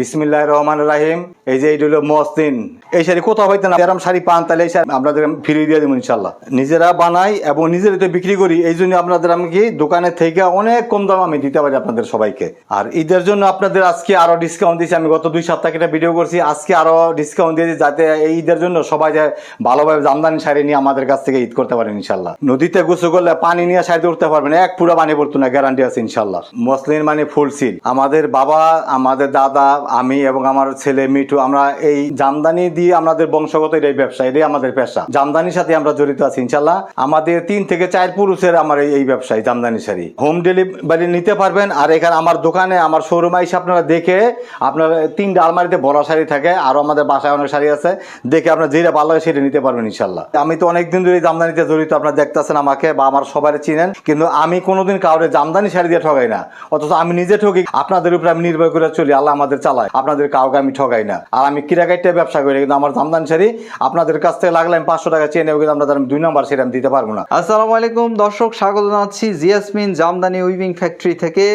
বিসমিল্লাহ রহমান রাহিম। এই যে এইটা হলো মসলিন এই শাড়ি কোথাও হইতে না। এরম শাড়ি পান তাহলে এই শাড়ি আপনাদের ফিরিয়ে দিয়ে দেবো ইনশাল্লাহ নিজেরা বানাই এবং নিজেরাই তো বিক্রি করি, এই জন্য আপনাদের আমি কি দোকানের থেকে অনেক কম দাম আমি দিতে পারি আপনাদের সবাইকে। আর ঈদের জন্য আপনাদের আজকে আরও ডিসকাউন্ট দিয়েছি। আমি গত দুই সপ্তাহ একটা ভিডিও করছি। আজকে আরও ডিসকাউন্ট দিয়েছি যাতে এই ঈদের জন্য সবাই যে ভালোভাবে জামদানি শাড়ি নিয়ে আমাদের কাছ থেকে ঈদ করতে পারেন ইনশাল্লাহ নদীতে গোসল করলে পানি নিয়ে শাড়ি উঠতে পারবেন। এক পুরো পানি পড়তো না গ্যারান্টি আছে ইনশাল্লাহ মসলিন মানে ফুল সিল আমাদের বাবা, আমাদের দাদা আমি এবং আমার ছেলে মিঠু, আমরা এই জামদানি দিয়ে আমাদের বংশগত এই ব্যবসা, এটাই আমাদের পেশা। জামদানির সাথে আমরা জড়িত আছি ইনশাল্লাহ আমাদের তিন থেকে চার পুরুষের আমার এই- ব্যবসায়, জামদানি শাড়ি। হোম ডেলিভারি নিতে পারবেন, আর এখানে আমার দোকানে আমার শোরুমে এসে আপনারা দেখে, আপনার তিনটা আলমারিতে বড় শাড়ি থাকে আরও আমাদের বাসায় অনেক শাড়ি আছে, দেখে আপনার যেটা ভালো হয় সেটা নিতে পারবেন ইনশাল্লাহ আমি তো অনেকদিন ধরে জামদানিতে জড়িত, আপনারা দেখতেছেন আমাকে বা আমার সবাই চিনেন, কিন্তু আমি কোনোদিন কাউরে জামদানি শাড়ি দিয়ে ঠগাই না। অথচ আমি নিজে ঠকি, আপনাদের উপরে আমি নির্ভর করে চলি, আল্লাহ আমাদের চালায় আপনাদের কাউকে আমি ঠগাই না। আর আমি কিরাকাইটে ব্যবসা করি কিন্তু আমার জামদানি শাড়ি আপনাদের কাছ থেকে লাগলে আমি পাঁচশো টাকা চেয়ে নেব কিন্তু আপনাদের আমি দুই নম্বর সেটা আমি দিতে পারব না। আসসালামু আলাইকুম দর্শক স্বাগত জানাচ্ছি জিয়াসমিন জামদানি উইভিং ফ্যাক্টরি থেকে।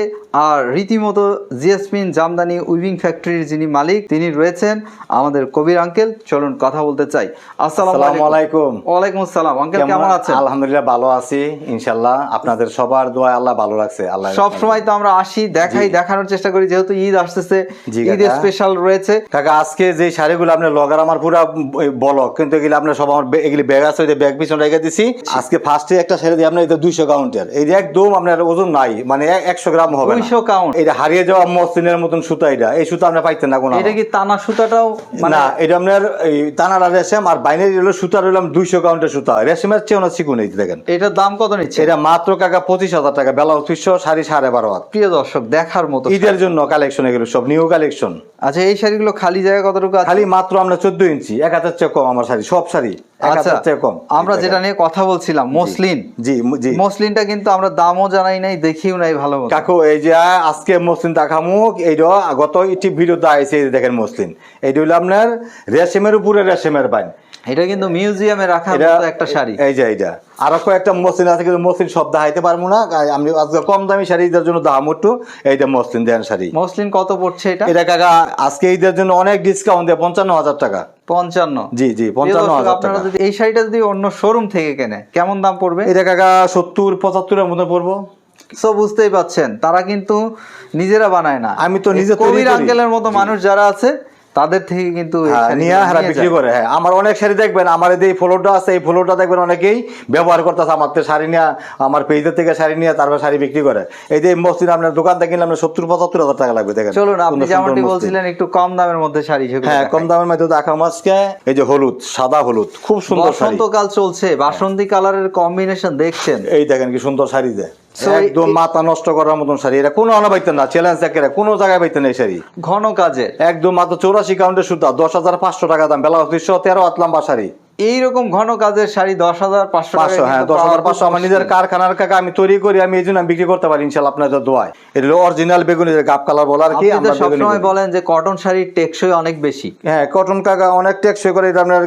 আর রীতিমতো জিয়াসমিন জামদানি উইভিং ফ্যাক্টরির যিনি মালিক তিনি রয়েছেন আমাদের কবির আঙ্কেল। চলুন কথা বলতে চাই। আসসালামু আলাইকুম। ওয়ালাইকুম আসসালাম। আঙ্কেল কেমন আছেন? আলহামদুলিল্লাহ ভালো আছি ইনশাল্লাহ আপনাদের সবার দোয়া আল্লাহ ভালো রাখছে আল্লাহ সব সময় তো আমরা আসি দেখাই দেখানোর চেষ্টা করি যেহেতু ঈদ আসতেছে। জি ঈদের স্পেশাল রয়েছে। কাকা আজকে যে শাড়িগুলো আপনার লগার আমার পুরো বলক। কিন্তু এগুলো আপনার সব আমার এগুলি ব্যাগ আছে ব্যাগ পিছনে রেখে দিছি। আজকে ফার্স্টে একটা শাড়ি দিয়ে আপনার এটা দুইশো কাউন্টের এই একদম আপনার ওজন নাই মানে একশো গ্রাম হবে। 200 count। এটা হারিয়ে যাওয়া মসলিনের মতন সুতা এটা। এই সুতা আপনি পাইতেন না কোনো এটা কি টানা সুতাটাও? মানে না এটা আপনার এই তানারা রেশম আর বাইনের হলো সুতা রইলাম দুইশো কাউন্টের সুতা। রেশমের চেয়ে অনেক চিকুন এই দেখেন। এটার দাম কত নিচ্ছে? এটা মাত্র কাকা পঁচিশ হাজার টাকা। বেলা উত্রিশশো শাড়ি সাড়ে বারো হাত প্রিয় দর্শক দেখার মতো ঈদের জন্য কালেকশন এগুলো সব নিউ কালেকশন আচ্ছা এই শাড়িগুলো খালি জায়গা কতটুকু আছে? খালি মাত্র আমরা চোদ্দ ইঞ্চি এক হাজার চেয়ে কম আমার শাড়ি সব শাড়ি আচ্ছা কম। আমরা যেটা নিয়ে কথা বলছিলাম মসলিন। জি জি। মসলিনটা কিন্তু আমরা দামও জানাই নাই দেখিও নাই ভালো কাকু এই যে আজকে মসলিন দেখামু এইটা গত ইটি ভিডিও আইছে এই দেখেন মসলিন। এইটা হলো আপনার রেশমের উপরে রেশমের বাইন। এটা কিন্তু মিউজিয়ামে এটা একটা শাড়ি। এই যে এইটা আরও একটা মসলিন আছে কিন্তু মসলিন সব দেখাইতে পারব না। আমি আজকে কম দামি শাড়ি ঈদের জন্য দাম একটু। এইটা মসলিন দেন শাড়ি। মসলিন কত পড়ছে এটা? এটা কাকা আজকে ঈদের জন্য অনেক ডিসকাউন্ট দেয় পঞ্চান্ন হাজার টাকা। পঞ্চান্ন। জি জি পঞ্চান্ন হাজার টাকা। যদি এই শাড়িটা যদি অন্য শোরুম থেকে কেনে কেমন দাম পড়বে? এটা কাকা সত্তর পঁচাত্তরের মতো পড়ব। সো বুঝতেই পাচ্ছেন তারা কিন্তু নিজেরা বানায় না। আমি তো নিজে কবির আঙ্কেলের মতো মানুষ যারা আছে তাদের থেকে কিন্তু হ্যাঁ, শাড়িগুলো নিয়ে হারা বিক্রি করে হ্যাঁ। আমার অনেক শাড়ি দেখবেন আমার এই যে ফ্লোরটা আছে এই ফ্লোরটা দেখবেন অনেকেই ব্যবহার করতেছে আমার থেকে শাড়ি নিয়ে আমার পেজের থেকে শাড়ি নিয়ে তারপর শাড়ি বিক্রি করে। এই যে মসজিদ আপনার দোকান থেকে কিনলে আপনার সত্তর পঁচাত্তর হাজার টাকা লাগবে দেখেন। চলুন আপনি যেমনটি বলছিলেন একটু কম দামের মধ্যে শাড়ি হ্যাঁ কম দামের মধ্যে দেখা মাছকে এই যে হলুদ সাদা হলুদ খুব সুন্দর বসন্তকাল চলছে বাসন্তী কালারের কম্বিনেশন দেখছেন। এই দেখেন কি সুন্দর শাড়ি দেয় একদম মাথা নষ্ট করার মতন শাড়ি। এটা কোনো আনা পাইতেন না চ্যালেঞ্জ একেবারে কোনো জায়গায় পাইতেন এই শাড়ি। ঘন কাজে একদম মাত্র চৌরাশি কাউন্টের সুতা দশ হাজার পাঁচশো টাকা দাম বেলা তিনশো তেরো আতলাম্বা লম্বা শাড়ি। এইরকম ঘন কাজের শাড়ি দশ হাজার পাঁচশো পাঁচশো হ্যাঁ দশ হাজার পাঁচশো। আমার নিজের কারখানার কাকা আমি তৈরি করি আমি এই জন্য বিক্রি করতে পারি ইনশাল্লাহ আপনাদের দোয়ায়। এটা হলো অরিজিনাল বেগুনি গাপ কালার বলার কি আমরা সবসময় বলেন যে কটন শাড়ির টেকসই অনেক বেশি। হ্যাঁ কটন কাকা অনেক টেকসই করে এটা আপনার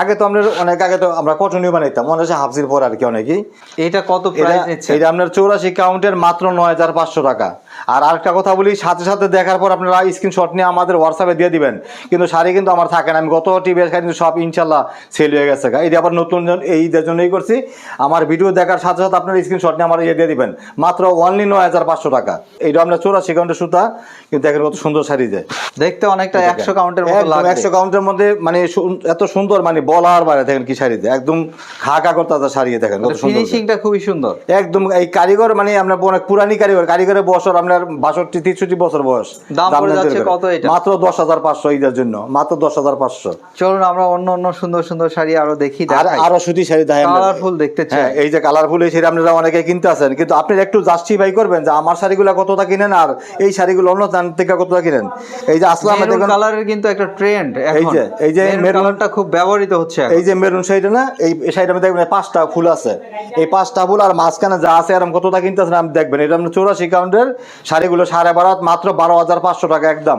আগে তো আপনার অনেক আগে তো আমরা কটনই বানাইতাম মনে হচ্ছে হাফসির পর আর কি অনেকেই। এটা কত প্রাইস নিচ্ছে? এটা আপনার চৌরাশি কাউন্টের মাত্র নয় হাজার পাঁচশো টাকা। আর আরেকটা কথা বলি সাথে সাথে দেখার পর আপনারা স্ক্রিনশট নিয়ে আমাদের হোয়াটসঅ্যাপে দিয়ে দিবেন। কিন্তু শাড়ি কিন্তু আমার থাকে না আমি গত টিভি কিন্তু সব ইনশাল্লাহ সেল হয়ে গেছে। এটা আবার নতুন জন- এই ঈদের জন্যই করছি। আমার ভিডিও দেখার সাথে সাথে আপনার স্ক্রিনশট নিয়ে আমার ইয়ে দিয়ে দিবেন। মাত্র অনলি নয় হাজার পাঁচশো টাকা। এইটা আপনার চৌরাশি কাউন্টের সুতা। কিন্তু দেখেন কত সুন্দর শাড়ি দেয় দেখতে অনেকটা একশো কাউন্টের মতো একশো কাউন্টের মধ্যে মানে এত সুন্দর মানে বলার বাইরে দেখেন কি শাড়ি দেয় একদম খা খা করতে শাড়ি দেখেন কত সুন্দর ফিনিশিংটা খুবই সুন্দর। একদম এই কারিগর মানে আপনার অনেক পুরানি কারিগর। কারিগরের বছর আপনার বাষট্টি তেষট্টি বছর বয়স। দাম যাচ্ছে কত এটা? মাত্র দশ হাজার পাঁচশো ঈদের জন্য। মাত্র দশ হাজার পাঁচশো। চলুন আমরা অন্য অন্য সুন্দর সুন্দর শাড়ি আরও দেখি আরও সুতি শাড়ি আমরা। কালারফুল দেখতে চাই এই যে কালারফুল এই শাড়ি আপনারা অনেকে কিনতে আছেন কিন্তু আপনি একটু জাস্টিফাই করবেন যে আমার শাড়িগুলো কতটা কিনেন আর এই শাড়িগুলো অন্য দাম থেকে কতটা কিনেন। এই যে আসলাম দেখুন। কালারের কিন্তু একটা ট্রেন্ড এই যে- এই যে মেরুন মেরুন- খুব ব্যবহৃত হচ্ছে এই যে মেরুন শাড়িটা না এই মধ্যে দেখবেন পাঁচটা ফুল আছে। এই পাঁচটা ফুল আর মাঝখানে যা আছে এরকম কতটা কিনতেছেন আপনি দেখবেন। এটা আপনার চৌরাশি কাউন্টের শাড়িগুলো সাড়ে বারো মাত্র বারো হাজার পাঁচশো টাকা একদম।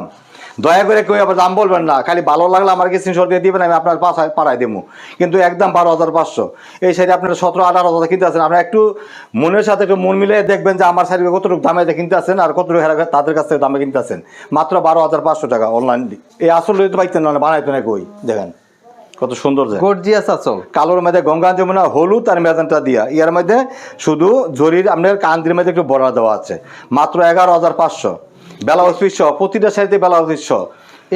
দয়া করে কেউ আবার দাম বলবেন না খালি ভালো লাগলে আমার কাছে স্ক্রিনশট দিয়ে দিবেন আমি আপনার পাশায় পাড়ায় দেবো কিন্তু একদম বারো হাজার পাঁচশো। এই শাড়ি আপনারা সতেরো আঠারো হাজার কিনতে আছেন আপনারা একটু মনের সাথে একটু মন মিলিয়ে দেখবেন যে আমার শাড়ি কতটুকু দামে কিনতে আছেন আর কতটুকু হেরা তাদের কাছ থেকে দামে কিনতে আছেন। মাত্র বারো হাজার পাঁচশো টাকা অনলাইন এই আসল তো পাইতেন না বানাইতো না কই? দেখেন কত সুন্দর গর্জিয়াস আচল কালোর মধ্যে গঙ্গা যমুনা হলুদ আর মেজানটা দিয়া। ইয়ার মধ্যে শুধু জরির আপনার কান্দির মধ্যে একটু বড়া দেওয়া আছে। মাত্র এগারো হাজার পাঁচশো। ব্লাউজ পিস প্রতিটা শাড়িতে ব্লাউজ পিস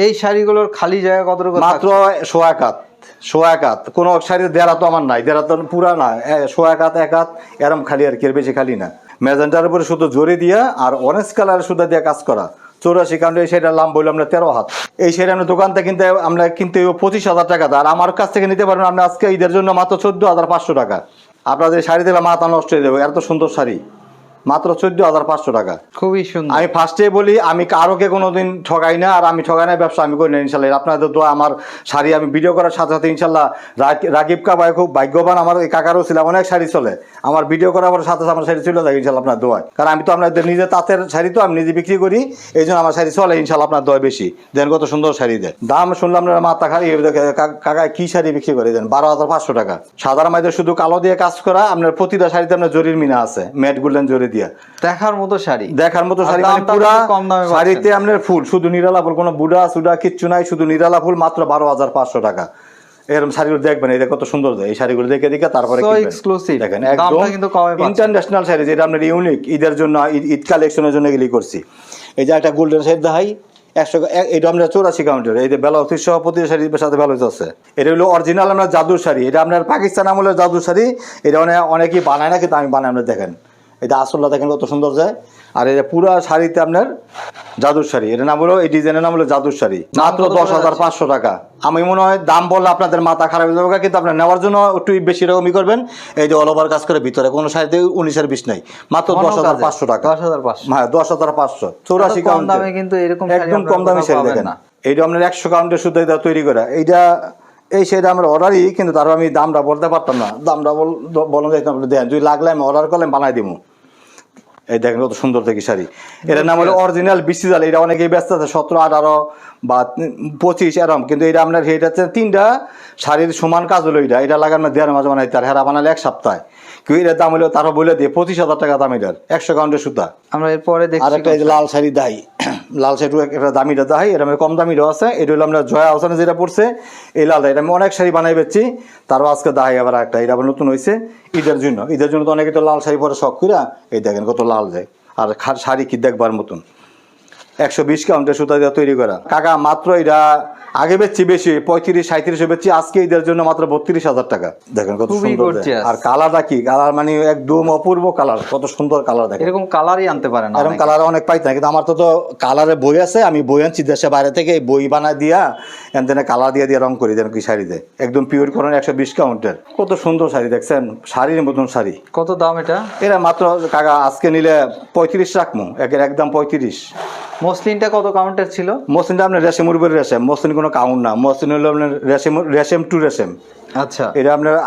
এই শাড়িগুলোর খালি জায়গা কতটুকু মাত্র সোয়া একাত সোয়া একাত কোনো শাড়ির দেড়া তো আমার নাই দেড়া তো পুরা না। সোয়া একাত একাত এরম খালি আর কি এর বেশি খালি না। মেজেন্টার উপরে শুধু জরি দিয়া আর অরেঞ্জ কালারের সুতা দিয়ে কাজ করা। চৌরাশি কারণ এই শাড়িটার দাম বললাম আমরা তেরো হাত। এই শাড়ি আমরা দোকান থেকে কিনতে আমরা কিনতে পঁচিশ হাজার টাকা আর আমার কাছ থেকে নিতে পারবেন আপনি আজকে ঈদের জন্য মাত্র চোদ্দ হাজার পাঁচশো টাকা। আপনাদের শাড়ি দিলে মাথা নষ্ট হয়ে যাবে এত সুন্দর শাড়ি। মাত্র চোদ্দ হাজার পাঁচশো টাকা। খুবই সুন্দর। আমি ফার্স্টে বলি আমি কারোকে কোনোদিন ঠগাই না আর আমি ঠগাই না ব্যবসা আমি করি না ইনশাল্লাহ। আপনাদের তো আমার শাড়ি আমি ভিডিও করার সাথে সাথে ইনশাল্লাহ রাগ- রাগিব কা ভাই খুব ভাগ্যবান আমার কাকারও ছিল অনেক শাড়ি চলে। আমার ভিডিও করার পর সাথে সাথে আমার শাড়ি চলে যায় ইনশাল্লাহ আপনার দোয়ায়। কারণ আমি তো আপনাদের নিজে তাঁতের শাড়ি তো আমি নিজে বিক্রি করি এই জন্য আমার শাড়ি চলে ইনশাল্লাহ আপনার দয় বেশি। দেন কত সুন্দর শাড়ি দেয় দাম শুনলাম আপনার মাথা খালি কাকা কি শাড়ি বিক্রি করে দেন? বারো হাজার পাঁচশো টাকা। সাধারণ মাইদের শুধু কালো দিয়ে কাজ করা আপনার প্রতিটা শাড়িতে আপনার জরির মিনা আছে ম্যাট গুলেন জরি দিয়া। দেখার মতো শাড়ি। দেখার মতো শাড়ি মানে পুরা কম দামে শাড়িতে আপনার ফুল শুধু নিরালা ফুল কোনো বুড়া সুডা কিচ্ছু নাই শুধু নিরালা ফুল মাত্র বারো হাজার পাঁচশো টাকা। এরকম শাড়িগুলো দেখবেন এটা কত সুন্দর এই শাড়িগুলো দেখে দেখে তারপরে So দেখেন একদম কিন্তু ইন্টারন্যাশনাল শাড়ি যেটা আপনার ইউনিক ঈদের জন্য ঈদ- কালেকশনের জন্য এগুলি করছি। এই যে একটা গোল্ডেন শাড়ি দেখাই একশো এটা আমরা চৌরাশি কাউন্টার এই যে ব্লাউজ সহ প্রতিটা শাড়ির সাথে ব্লাউজ আছে এটা হলো অরিজিনাল আমরা জাদুর শাড়ি। এটা আপনার পাকিস্তান আমলের জাদুর শাড়ি। এটা অনেক অনেকেই বানায় না কিন্তু আমি বানাই আমরা দেখেন। এটা আসলটা দেখেন কত সুন্দর যায় আর এটা পুরা শাড়িতে আপনার জাদুর শাড়ি। এটার নাম হলো এই ডিজাইনের নাম হলো জাদুর শাড়ি। মাত্র দশ হাজার? পাঁচশো টাকা। আমি মনে হয় দাম বললে আপনাদের মাথা খারাপ হয়ে যাবে কিন্তু আপনার নেওয়ার জন্য একটু বেশি রকমই করবেন। এই যে অল ওভার কাজ করে ভিতরে কোনো শাড়িতে উনিশের বিশ নাই। মাত্র দশ হাজার? পাঁচশো টাকা। 10,500 হ্যাঁ দশ হাজার পাঁচশো। চৌরাশি কম দামে কিন্তু এরকম একদম কম দামি শাড়ি দেখেন। না। এইটা আপনার একশো কাউন্টের শুদ্ধ এটা তৈরি করা। এইটা এই শাড়িটা আমরা অর্ডারই কিন্তু তারপর আমি দামটা বলতে পারতাম না। দামটা বল বলা যাইতো আপনি দেন। যদি লাগলে আমি অর্ডার করলে বানাই দিব এই দেখেন কত সুন্দর দেখি শাড়ি। এটার নাম হলো অরিজিনাল বিসিজাল এটা অনেকেই ব্যস্ত আছে সতেরো আঠারো বা পঁচিশ এরম। কিন্তু এটা আপনার এটা তিনটা শাড়ির সমান কাজ হলো এটা এটা লাগানো দেড় মাস মানে তার। হেরা বানালে এক সপ্তাহে। কেউ এটার দাম হলো তারও বলে দিয়ে পঁচিশ হাজার টাকা দাম এটার একশো কাউন্টের সুতা। আমরা এরপরে দেখি আর একটা লাল শাড়ি দাই লাল শাড়ি একটা দামিটা দাই এটা কম দামিরও আছে এটা হলো আমরা জয়া হাসানে যেটা পড়ছে এই লাল এটা আমি অনেক শাড়ি বানাই বেচছি তারও আজকে দাহাই আবার একটা এটা আবার নতুন হয়েছে ঈদের জন্য। ঈদের জন্য তো অনেকে তো লাল শাড়ি পরে শখ কইরা এই দেখেন কত লাল যায় আর শাড়ি কি দেখবার মতন। একশো বিশ কাউন্টের সুতা দিয়ে তৈরি করা। কাকা মাত্র এটা আগে বেচছি বেশি পঁয়ত্রিশ সাঁত্রিশে বেচছি আজকে ঈদের জন্য মাত্র বত্রিশ হাজার টাকা। দেখেন কত সুন্দর আর কালারটা কি? কালার মানে একদম অপূর্ব কালার কত সুন্দর কালার দেখেন। এরকম কালারই আনতে পারে না এরকম কালার অনেক পাইতাম কিন্তু আমার তো তো কালারের বই আছে আমি বই আনছি দেশে বাইরে থেকে এই বই বানায় দিয়া এনতেনে কালার দিয়ে দিয়ে রং করি দেন কি শাড়িতে একদম পিওর করেন একশো বিশ কাউন্টের কত সুন্দর শাড়ি দেখছেন শাড়ির মতন শাড়ি। কত দাম এটা? এরা মাত্র কাকা আজকে নিলে পঁয়ত্রিশ রাখব একের একদম পঁয়ত্রিশ। মসলিনটা কত কাউন্টার ছিল? মসলিনটা আপনার রেশম উর্বের রেশম। মসলিন কোনো কাউন্ট না। মসলিন হলো আপনার রেশম রেশম টু রেশম। আচ্ছা। এটা আপনার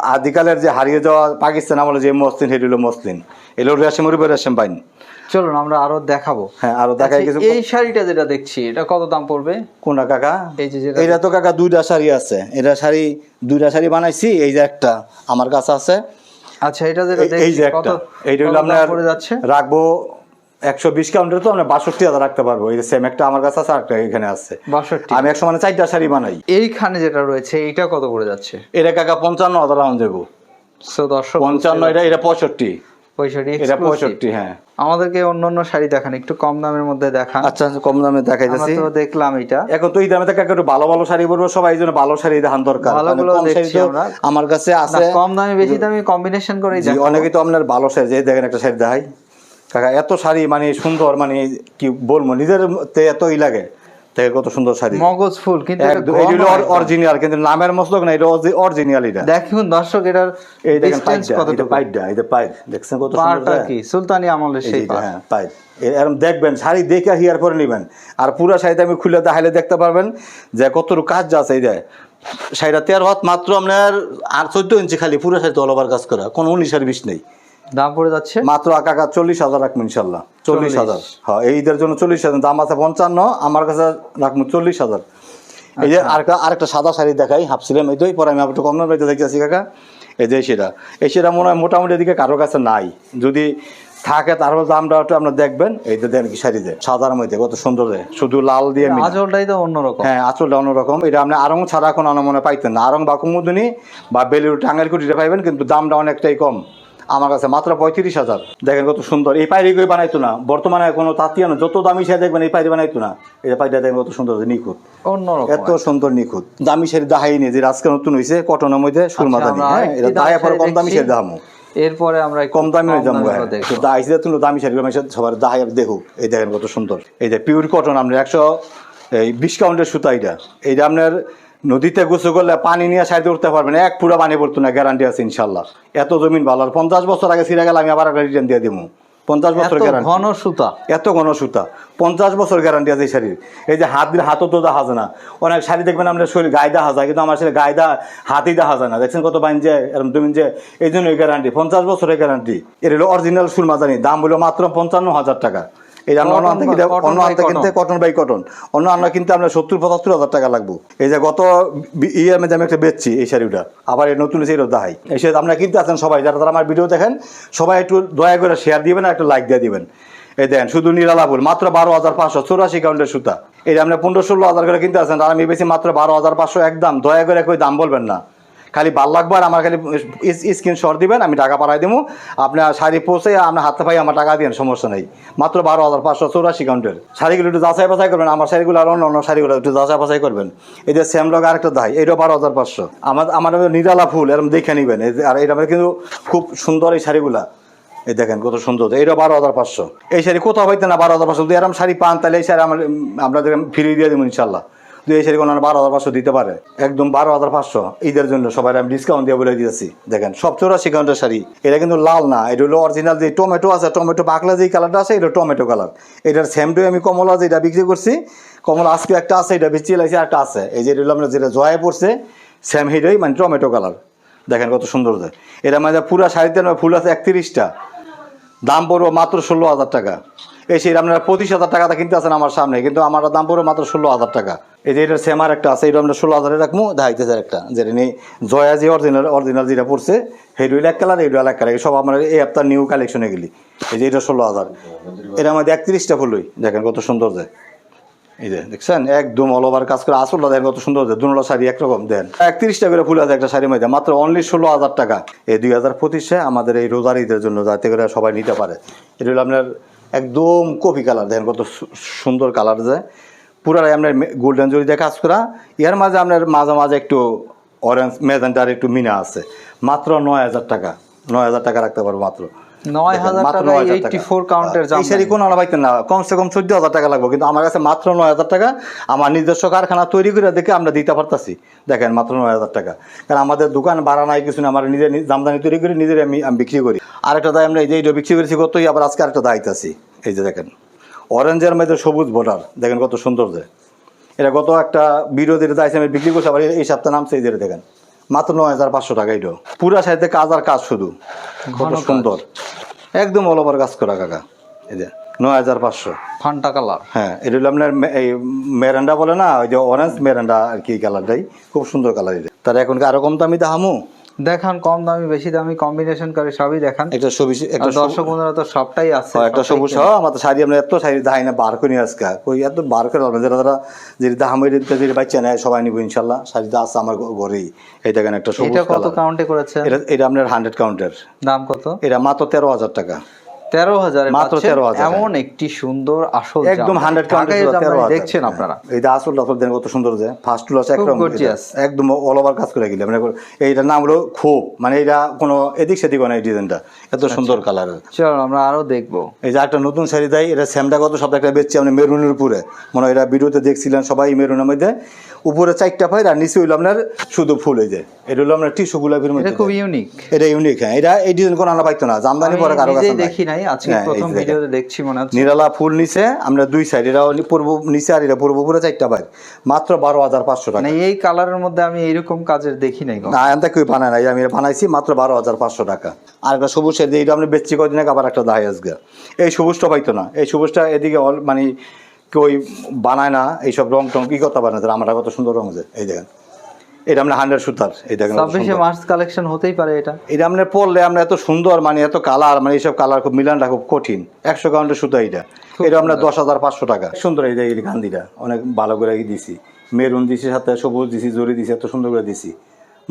আদিকালের যে হারিয়ে যাওয়া পাকিস্তান আমলে যে মসলিন সেটি হলো মসলিন। এগুলো রেশম উর্বের রেশম পাইন। চলুন আমরা আরও দেখাবো। হ্যাঁ আরও দেখাই আচ্ছা, কিছু। এই শাড়িটা যেটা দেখছি এটা কত দাম পড়বে? কোনটা কাকা? এই যে যেটা এটা তো কাকা দুইটা শাড়ি আছে। এটা শাড়ি দুইটা শাড়ি বানাইছি এই যে একটা আমার কাছে আছে। আচ্ছা এটা যেটা এই- যে কত একটা। এইটা হলো আপনার পড়ে যাচ্ছে? রাখব একশো বিশ কাউন্টার তো আমরা বাষট্টি হাজার রাখতে পারব। এই সেম একটা আমার কাছে আছে এখানে আছে। বাষট্টি। আমি একশো মানে চারটা শাড়ি বানাই। এইখানে যেটা রয়েছে এইটা কত করে যাচ্ছে? এটা কাকা পঞ্চান্ন হাজার রাউন্ড সো দর্শক পঞ্চান্ন এটা এটা পঁয়ষট্টি। পঁয়ষট্টি এটা পঁয়ষট্টি হ্যাঁ। আমাদেরকে অন্য অন্য শাড়ি দেখান একটু কম দামের মধ্যে দেখান। আচ্ছা কম দামে আমরা দেখাইতেছি তো দেখলাম এটা। এখন তো এই দামে থেকে একটু ভালো ভালো শাড়ি পরবো সবাই জন্য ভালো শাড়ি দেখান দরকার। ভালোগুলো দেখছি আমরা। আমার কাছে আছে। কম দামে বেশি দামি কম্বিনেশন করে। অনেকেই তো আপনার ভালো শাড়ি যে দেখেন একটা শাড়ি দেখাই। কাকা এত শাড়ি মানে সুন্দর মানে কি বলব নিজের তে এতই লাগে কত সুন্দর শাড়ি। মগজ ফুল কিন্তু। অরিজিনাল কিন্তু নামের না এটা অরিজিনাল এটা। দেখুন দর্শক এটার এই দেখেন distance পাইডটা এটা কতটুকু। পাইডটা এটা পাইড দেখছেন কত সুন্দর কি? সুলতানি আমলের সেই হ্যাঁ এরকম দেখবেন শাড়ি দেখে হিয়ার পরে নেবেন। আর পুরো শাড়িতে আমি খুলে দেখাইলে দেখতে পারবেন যে কতটুকু কাজ আছে এই যে। শাড়িটা তেরো হাত মাত্র আপনার আর চোদ্দ ইঞ্চি খালি পুরো শাড়িতে অল ওভার কাজ করা কোনো উনিশ আর বিশ নেই। দাম পড়ে যাচ্ছে? মাত্র কাকা চল্লিশ হাজার রাখব ইনশাল্লাহ। চল্লিশ হাজার। হ্যাঁ এই ঈদের জন্য চল্লিশ হাজার। দাম আছে পঞ্চান্ন আমার কাছে রাখব চল্লিশ হাজার। এই যে আরেকটা আরেকটা সাদা শাড়ি দেখাই হাফছিলাম এই তো পরে আমি একটু কম দামে দেখতেছি কাকা। এই যে সেটা। এই সেটা মনে হয় মোটামুটি এদিকে কারও কাছে নাই। যদি থাকে তারপর দামটা একটু আপনার দেখবেন। এই যে দেন কি শাড়ি দেয় সাদার মধ্যে কত সুন্দর দেয় শুধু লাল দিয়ে। আঁচলটাই তো অন্যরকম। হ্যাঁ আঁচলটা অন্যরকম। এটা আপনি আরং ছাড়া এখন মনে পাইতেন না। আরং বা কুমুদুনি বা বেলুর টাঙ্গাইল কুটিটা পাইবেন কিন্তু দামটা অনেকটাই কম। আমার কাছে মাত্র পঁয়ত্রিশ হাজার। দেখেন কত সুন্দর। এই পায়রি কই বানাইতো না? বর্তমানে কোনো তাঁতিয়া না যত দামি শাড়ি দেখবেন এই পায়রি বানাইতো না। এই পায়রিটা দেখেন কত সুন্দর নিখুঁত। এত সুন্দর নিখুঁত। দামি শাড়ি দাহাইনি যে আজকে নতুন হয়েছে কটনের মধ্যে সুরমাদানি আমরা হ্যাঁ এটা দাহাই পরে কম দামি। শাড়ি দামো এরপরে আমরা কম দামি দেখব। দাহাইছে তুমি দামি শাড়ি আমি সবার দাহাই দেখুক। এই দেখেন কত সুন্দর। এই যে পিওর কটন আপনার একশো এই বিশ কাউন্টের সুতা এটা এইটা আপনার নদীতে গোসল করলে পানি নিয়ে সাইডে উঠতে পারবেন এক পুরো পানি পড়তো না গ্যারান্টি আছে ইনশাল্লাহ এত জমিন ভালো। আর পঞ্চাশ বছর আগে ছিঁড়ে গেলে আমি আবার একটা রিটার্ন দিয়ে দিব পঞ্চাশ বছর গ্যারান্টি ঘন সুতা। এত ঘন সুতা। পঞ্চাশ বছর গ্যারান্টি আছে এই শাড়ির। এই যে হাত হাতও তো দেখা যায় না। অনেক শাড়ি দেখবেন আপনার শরীর গায়ে দেখা যায় কিন্তু আমার শাড়ি গায়ে দা হাতই দেখা যায় না। দেখছেন কত বাইন যে এরকম তুমি যে এই জন্যই গ্যারান্টি পঞ্চাশ বছরের গ্যারান্টি এর হলো অরিজিনাল সুরমাজানি দাম হলো মাত্র পঞ্চান্ন হাজার টাকা। আমরা অন্য হাতে কিনতে- অন্য হাতে কিনতে কটন বাই কটন অন্য আমরা কিনতে আমরা সত্তর পঁচাত্তর হাজার টাকা লাগবো। এই যে গত মধ্যে আমি একটা বেচছি এই শাড়িটা। আবার এই নতুন দাহাই। এই শাড়ি আপনারা কিনতে আছেন সবাই। যারা তারা আমার ভিডিও দেখেন সবাই একটু দয়া করে শেয়ার দিবেন আর একটু লাইক দিয়ে দিবেন। এই দেন শুধু নিরালাপুর মাত্র বারো হাজার পাঁচশো চৌরাশি কাউন্টের সুতা। এই আপনি পনেরো ষোলো হাজার করে কিনতে আছেন আর আমি বেশি মাত্র বারো হাজার পাঁচশো একদম দয়া করে কই দাম বলবেন না। খালি ভালো লাগবে আর আমার খালি স্ক্রিন শট দিবেন, আমি টাকা পাঠাই দেবো আপনার শাড়ি পৌঁছে আপনার হাতে পাই আমার টাকা দিন সমস্যা নেই। মাত্র বারো হাজার পাঁচশো চৌরাশি কাউন্টের। শাড়িগুলো একটু যাচাই বাছাই করবেন, আমার শাড়িগুলো আর অন্য অন্য শাড়িগুলো একটু যাচাই বাছাই করবেন। এই যে স্যামলগ আরেকটা দায় এইটাও বারো হাজার পাঁচশো। আমার আমার নিরালা ফুল এরকম দেখে নিবেন। আর এটা কিন্তু খুব সুন্দর এই শাড়িগুলা। এই দেখেন কত সুন্দর, এইটা বারো হাজার পাঁচশো। এই শাড়ি কোথাও হইতে না বারো হাজার পাঁচশো। যদি এরকম শাড়ি পান, তাহলে এই শাড়ি আমার আপনাদের ফিরিয়ে দিয়ে দেবো ইনশাল্লাহ। এই শাড়ি কোনো বারো হাজার পাঁচশো দিতে পারে। একদম বারো হাজার পাঁচশো। ঈদের জন্য সবাই আমি ডিসকাউন্ট দিয়ে বলে দিয়েছি দেখেন, সব চৌরাশি কাউন্টের শাড়ি। এটা কিন্তু লাল না, এটা হলো অরিজিনাল যে টমেটো আছে টমেটো পাকলা যে কালারটা আছে, এটা টমেটো কালার এটার সেমটাই আমি কমলা যেটা বিক্রি করছি, কমলা আজকে একটা আছে, এটা বেশি লাইছে একটা আছে। এই যে হলো আমরা যেটা জয়ে পড়ছে সেম হিটাই মানে টমেটো কালার দেখেন কত সুন্দর যায় এটা মানে পুরা শাড়িতে ফুল আছে একত্রিশটা। দাম পড়ব মাত্র ষোলো হাজার টাকা। এই সেই আপনারা পঁচিশ হাজার টাকাটা কিনতে আছেন আমার সামনে, কিন্তু আমার দাম পড়বে মাত্র ষোলো হাজার টাকা। এই যে এটা সেমার একটা আছে, এটা আমরা ষোলো হাজারে রাখব দেখাইতেছে একটা, যেটা নিয়ে জয়া যে অরিজিনাল অরিজিনাল যেটা পড়ছে রইল এক কালার এই এক কালার সব আমরা এই আপনার নিউ কালেকশনে গেলি। এই যে এটা ষোলো হাজার। এটা আমাদের একত্রিশটা ফুলই দেখেন কত সুন্দর যায় এই যে দেখছেন, একদম অল ওভার কাজ করে, আসলটা দেখেন কত সুন্দর দুটো শাড়ি একরকম, দেন। একত্রিশটা করে ফুল আছে একটা শাড়ির মধ্যে, মাত্র অনলি ষোলো হাজার টাকা। এই দুই হাজার পঁচিশে আমাদের এই রোজার ঈদের জন্য যাতে করে সবাই নিতে পারে। এটা হলো আপনার একদম কপি কালার, দেখেন কত সুন্দর কালার যায় পুরাই আপনার গোল্ডেন জরি দিয়ে কাজ করা। ইয়ার মাঝে আপনার মাঝে মাঝে একটু অরেঞ্জ মেজেন্টার একটু মিনা আছে। মাত্র নয় হাজার টাকা, নয় হাজার টাকা রাখতে পারব মাত্র। নয় হাজার টাকা। এইটটি ফোর কাউন্টের এই শাড়ি কোনো আলা না। কমসে কম চোদ্দ হাজার টাকা লাগবে কিন্তু আমার কাছে মাত্র নয় হাজার টাকা। আমার নিজস্ব কারখানা তৈরি করে দেখে আমরা দিতে পারতাছি। দেখেন মাত্র নয় হাজার টাকা। কারণ আমাদের দোকান ভাড়া নাই কিছু না আমার নিজের জামদানি তৈরি করে নিজের আমি আমি বিক্রি করি। আরেকটা দায় আমরা এই যে বিক্রি করেছি কতই আবার আজকে আরেকটা এই যে দেখেন অরেঞ্জের মধ্যে সবুজ বর্ডার দেখেন কত সুন্দর যে। এটা গত একটা বিরোধীর দায়িত্ব আমি বিক্রি করছি আবার এই সপ্তাহে নামছে এই যে দেখেন। মাত্র নয় হাজার পাঁচশো টাকা এটা পুরা সাইডে কাজ আর কাজ শুধু। কত সুন্দর। একদম অল ওভার কাজ করা কাকা। এই যে নয় হাজার পাঁচশো। Fanta colour. হ্যাঁ এটা হলো আপনার এই মেরান্ডা বলে না ওই যে অরেঞ্জ মেরান্ডা আর কি কালারটাই খুব সুন্দর কালার এটা। তার এখন আরও কম দামি দামু দেখান কম দামি বেশি দামি কম্বিনেশন করে সবই দেখান। একটা সবুজ একটা দর্শক বন্ধুরা তো সবটাই আছে হ্যাঁ, একটা সবুজ। সহ আমাদের শাড়ি আমরা এত শাড়ি দাহাই না বার করি আজকে। কই এত বার করে আমরা যারা যারা যে দাহামের যে বাচ্চা নেয় সবাই নিব ইনশাল্লাহ। শাড়িটা আছে আমার ঘরে ঘরেই। এই দেখেন একটা সবুজ এটা কত কাউন্টে করেছে এটা এটা আপনার হান্ড্রেড কাউন্টার দাম কত? এটা মাত্র তেরো হাজার টাকা। তেরো হাজার মাত্র 13,000 এমন একটি সুন্দর আসল একদম হান্ড্রেড ঢাকায় কাউন্টার জামদানি তেরো দেখছেন আপনারা। এই যে আসল আসল দেন কত সুন্দর যে ফার্স্ট একদম একদম অল ওভার কাজ করে গেলে মানে এইটার নাম হলো খুব। মানে এটা কোনো এদিক সেদিক না এই ডিজাইনটা এত সুন্দর কালারের চলো আমরা আরও দেখব। এই যে একটা নতুন শাড়ি দেয় এটা স্যামটা একটা বেচছি মেরুনের উপরে। মনে হয় এটা ভিডিওতে দেখছিলেন সবাই মেরুনের মধ্যে। উপরে চারটা পাই আর নিচে হইল আপনার শুধু ফুল এই যে। এটা হলো আপনার টিস্যু গোলাপির এটা মধ্যে খুব ইউনিক এটা ইউনিক হ্যাঁ। এটা এই ডিজাইন কোনো আনা পাইতো না জামদানি পরে কারও কাছে দেখি নাই আজকে হ্যাঁ, প্রথম ভিডিওতে দেখছি মনে হচ্ছে। নিরালা ফুল নিচে আমরা দুই সাইড এটা পূর্ব নিচে আর এটা পূর্ব পুরো চারটা বাইর মাত্র বারো হাজার পাঁচশো টাকা। মানে এই কালারের মধ্যে আমি এইরকম কাজের দেখি নাই। না এনটা কেউ বানায় নাই আমি বানাইছি মাত্র বারো হাজার পাঁচশো টাকা। আর একটা সবুজ এইটা আমরা বেচছি কদিন আগে আবার একটা দাহাই আজকে। এই সবুজটা পাইতো না। এই সবুজটা এদিকে অল মানে কেউ বানায় না এইসব রং টং কি কথা বানায়? আমরা কত সুন্দর রং আছে এই দেখেন। এটা আমরা হান্ড্রেড সুতার এই দেখেন ছাব্বিশে মার্চ কালেকশন হতেই পারে এটা। এটা আমরা পড়লে আমরা এত সুন্দর মানে এত কালার মানে এইসব কালার খুব মিলানটা খুব কঠিন। একশো কাউন্টের সুতা এটা এটা আমরা দশ হাজার পাঁচশো টাকা। সুন্দর এই যে এই গান্ধিটা অনেক ভালো করে দিছি। মেরুন দিছি সাথে সবুজ দিছি জরি দিছি এত সুন্দর করে দিছি।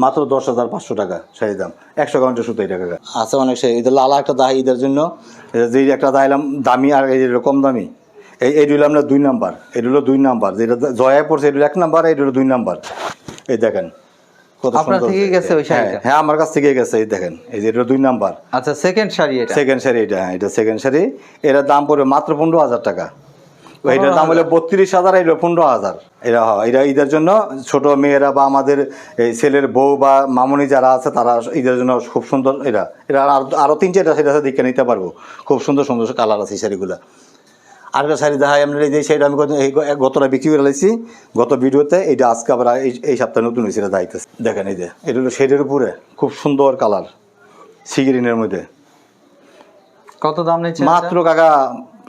মাত্র দশ হাজার পাঁচশো টাকা শাড়ির দাম। একশো কাউন্টের সুতো এটা কাকা। আছে অনেক শাড়ি এটা লালা একটা দাহি ঈদের জন্য যে একটা দাইলাম দামি আর এই যে কম দামি। এই এই হলো আমরা দুই নাম্বার এটা হলো দুই নাম্বার যেটা জয়ায় পড়ছে এটা এক নাম্বার এটা হলো দুই নাম্বার। এই দেখেন আপনার সুন্দর। গেছে ওই হ্যাঁ, শাড়িটা? হ্যাঁ আমার কাছ থেকে গেছে এই দেখেন এই যে এটা দুই নাম্বার। আচ্ছা সেকেন্ড শাড়ি এটা? সেকেন্ড শাড়ি এটা হ্যাঁ এটা সেকেন্ড শাড়ি। এটার দাম পড়বে মাত্র পনেরো হাজার টাকা। এটার দাম হলো বত্রিশ হাজার এটা পনেরো হাজার। এরা হয় এটা ঈদের জন্য ছোট মেয়েরা বা আমাদের এই ছেলের বউ বা মামনি যারা আছে তারা ঈদের জন্য খুব সুন্দর এরা এরা আর- তিন চারটা সেটা দেখে নিতে পারব। খুব সুন্দর সুন্দর কালার আছে এই শাড়িগুলা। আরেকটা শাড়ি দেখাই আমরা এই যে শাড়িটা আমি গতটা বিক্রি করে লাইছি গত ভিডিওতে এইটা আজকে আবার এই এই সপ্তাহে নতুন হয়েছে এটা দেখেন এই যে এটা হলো শেডের উপরে খুব সুন্দর কালার সিগিরিনের মধ্যে। কত দাম নিচ্ছে মাত্র কাকা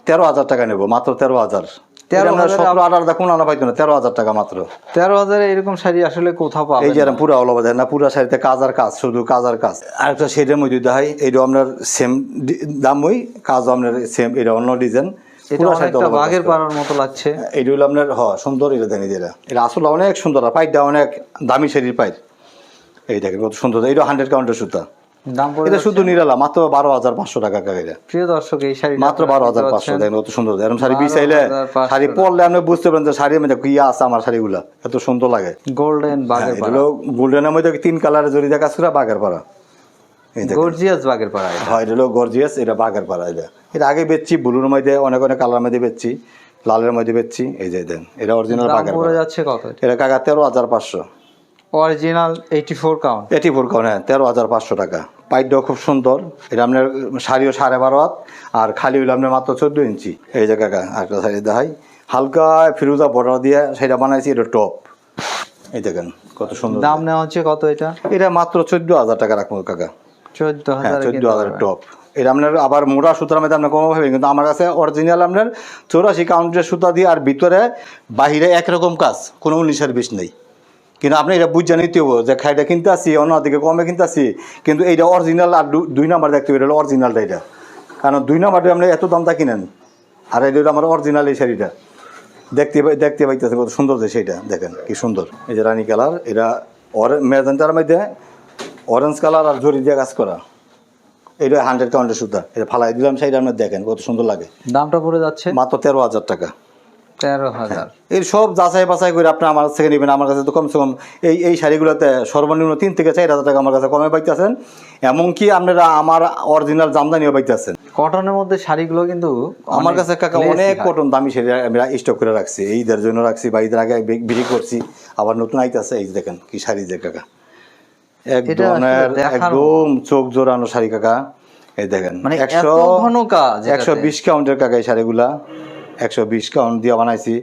তেরো হাজার টাকা নেব মাত্র তেরো হাজার। 13,000 সতেরো আঠারো দেখুন আনা পাইতো না তেরো হাজার টাকা মাত্র। তেরো হাজারে এরকম শাড়ি আসলে কোথাও পাবেন এই যে পুরা না পুরা শাড়িতে কাজ আর কাজ শুধু কাজ। আর কাজ শেডের মধ্যে দেখাই আপনার সেম দাম ওই কাজও আপনার সেম এটা অন্য ডিজাইন এটা অনেকটা বাঘের পাড়ার মতো লাগছে। এইটা হলো আপনার হ সুন্দর এটা দেন এটা। এটা আসলে অনেক সুন্দর পাইটটা অনেক দামি শাড়ির পাইট। এই দেখেন কত সুন্দর হান্ড্রেড কাউন্টের সুতা। দাম এটা শুধু নিরালা মাত্র বারো হাজার পাঁচশো টাকা কাকা প্রিয় দর্শক এই শাড়ি মাত্র বারো হাজার পাঁচশো দেখেন কত সুন্দর। এরকম শাড়ি 12,500 বিছাইলে শাড়ি পরলে আপনি বুঝতে পারেন যে শাড়ির মধ্যে কি আছে আমার শাড়িগুলা। এত সুন্দর লাগে। গোল্ডেন গোল্ডেনের মধ্যে তিন কালারের জড়ি দেখা সুরা বাঘের পাড়া। গর্জিয়াস বাঘের পাড়া হয় এটা হলো গর্জিয়াস এটা বাঘের পাড়া এটা। এটা আগে বেচছি ব্লুর মধ্যে অনেক অনেক কালার মধ্যে বেচছি লালের মধ্যে বেচছি এই যে দেন এটা অরিজিনাল বাঘের পড়ে যাচ্ছে কত? এটা কাকা তেরো হাজার পাঁচশো। Original eighty four count eighty four count হ্যাঁ তেরো হাজার পাঁচশো টাকা। পাইটটাও খুব সুন্দর। এটা আপনার শাড়িও সাড়ে বারো হাত আর খালি হইল আপনার মাত্র চোদ্দ ইঞ্চি। এই যে কাকা একটা শাড়ি দেখাই। হালকা ফিরোজা বর্ডার দিয়ে সেটা বানাইছি এটা টপ এই দেখেন কত সুন্দর। দাম নেওয়া হচ্ছে কত এটা? এটা মাত্র চোদ্দ হাজার টাকা রাখব কাকা। হ্যাঁ চোদ্দ হাজার টপ এটা আপনার আবার মোটা সুতার মধ্যে আপনার কম হবে কিন্তু আমার কাছে অরিজিনাল আপনার চৌরাশি কাউন্টের সুতা দিয়ে আর ভিতরে বাহিরে একরকম কাজ কোনো উনিশের বিষ নেই। কিন্তু আপনি এটা বুঝে নিতে হব যে খাইটা কিনতে আসি অন্যদিকে কমে কিনতে আসি কিন্তু এইটা অরিজিনাল আর দুই নাম্বার দেখতে হবে এটা হলো অরিজিনালটা এটা। কারণ দুই নাম্বারটা আপনি এত দামটা কিনেন আর এটা হলো আমার অরিজিনাল এই শাড়িটা। দেখতে দেখতে পাইতেছে কত সুন্দর যে সেইটা দেখেন কি সুন্দর। এই যে রানী কালার এটা মেজেন্টার মধ্যে অরেঞ্জ কালার আর জরি দিয়ে কাজ করা। এটা হান্ড্রেড কাউন্টের সুতা। এটা ফালাই দিলাম সেইটা আপনার দেখেন কত সুন্দর লাগে। দামটা পড়ে যাচ্ছে? মাত্র তেরো হাজার টাকা। তেরো হাজার। এর সব যাচাই বাছাই করে আপনি আমার থেকে নেবেন। আমার কাছে তো কমসে কম এই এই শাড়িগুলোতে সর্বনিম্ন তিন থেকে চার হাজার টাকা আমার কাছে কমে পাইতেছেন। এমনকি আপনারা আমার অরিজিনাল জামদানিও পাইতেছেন। কটনের মধ্যে শাড়িগুলো কিন্তু আমার কাছে কাকা অনেক কটন দামি শাড়ি আমি স্টক করে রাখছি। এই ঈদের জন্য রাখছি বা ঈদের আগে বিক্রি করছি। আবার নতুন আইতেছে এই দেখেন কি শাড়ি যে কাকা। এক ধরনের একদম চোখ জোরানো শাড়ি কাকা। এই দেখেন মানে একশো ঘন কাজ একশো বিশ কাউন্টের কাকা এই শাড়িগুলা। একশো বিশ কাউন্ট দিয়ে বানাইছি।